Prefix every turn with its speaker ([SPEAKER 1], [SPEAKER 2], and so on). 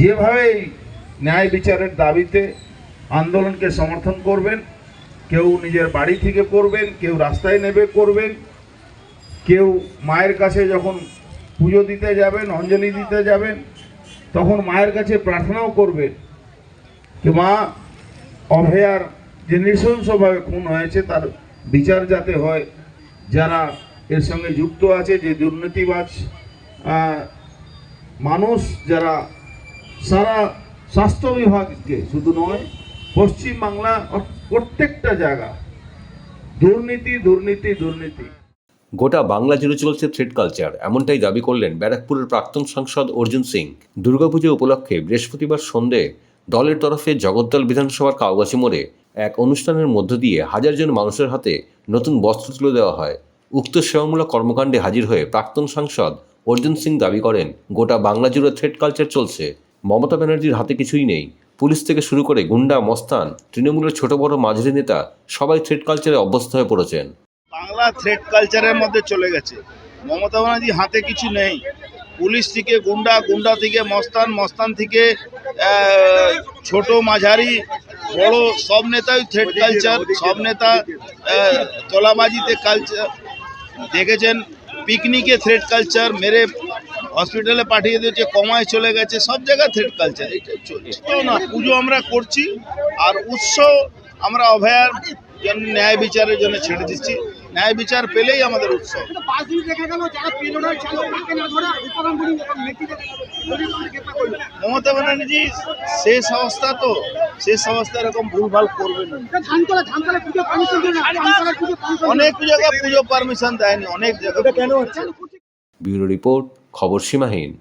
[SPEAKER 1] যেভাবেই ন্যায় বিচারের দাবিতে আন্দোলনকে সমর্থন করবেন, কেউ নিজের বাড়ি থেকে করবেন, কেউ রাস্তায় নেবে করবেন, কেউ মায়ের কাছে যখন পুজো দিতে যাবেন, অঞ্জলি দিতে যাবেন, তখন মায়ের কাছে প্রার্থনাও করবেন যে, মা, অভয়ার যে নৃশংসভাবে খুন হয়েছে, তার বিচার যাতে হয়, যারা এর সঙ্গে যুক্ত আছে, যে দুর্নীতিবাজ মানুষ যারা সারা স্বাস্থ্য বিভাগকে শুধু নয় পশ্চিমবাংলা প্রত্যেকটা জায়গা। দুর্নীতি দুর্নীতি দুর্নীতি।
[SPEAKER 2] গোটা বাংলা জুড়ে চলছে থ্রেড কালচার এমনটাই দাবি করলেন ব্যারাকপুরের প্রাক্তন সাংসদ অর্জুন সিং। দুর্গাপুজো উপলক্ষে বৃহস্পতিবার সন্ধে দলের তরফে জগদ্দল বিধানসভার কাউগাছি মোড়ে এক অনুষ্ঠানের মধ্য দিয়ে হাজার জন মানুষের হাতে নতুন বস্ত্র তুলে দেওয়া হয়। উক্ত সেবামূলক কর্মকাণ্ডে হাজির হয়ে প্রাক্তন সাংসদ অর্জুন সিং দাবি করেন, গোটা বাংলা জুড়ে থ্রেড কালচার চলছে। মমতা ব্যানার্জির হাতে কিছুই নেই। পুলিশ থেকে শুরু করে গুন্ডা, মস্তান, তৃণমূলের ছোট বড় মাঝারি নেতা সবাই থ্রেড কালচারে অভ্যস্ত হয়ে পড়েছেন।
[SPEAKER 3] বাংলা থ্রেড কালচারের মধ্যে চলে গেছে। মমতা ব্যানার্জি হাতে কিছু নেই। পুলিশ থেকে গুন্ডা গুন্ডা থেকে মস্তান মস্তান থেকে ছোট, মাঝারি, বড় সব নেতাই থ্রেড কালচার সব নেতা তোলাবাজিতে কালচার দেখেছেন? পিকনিকে থ্রেড কালচার মেরে হসপিটালে পাঠিয়ে দিয়েছে কমায় চলে গেছে সব জায়গায় থ্রেড কালচার এটা চলছে। তো না পুজো আমরা করছি আর উৎসব আমরা অভয়ার জন্য ন্যায় বিচারের জন্য ছেড়ে দিচ্ছি। ন্যায় বিচার পেলেই আমাদের উৎসব।
[SPEAKER 4] কিন্তু পাঁচ দিন দেখা গেল যারা পেল না চালক তাকে না ধরা উপাদানগুলি নেতৃত্বে গ্রেপ্তার করল
[SPEAKER 3] মমতা ব্যানার্জি শেষ অবস্থা তো শেষ অবস্থা এরকম ভুলভাল করবে না। অনেক জায়গায় পুজো পারমিশন দেয়নি অনেক জায়গায়।
[SPEAKER 2] ব্যুরো রিপোর্ট খবর সীমাহীন।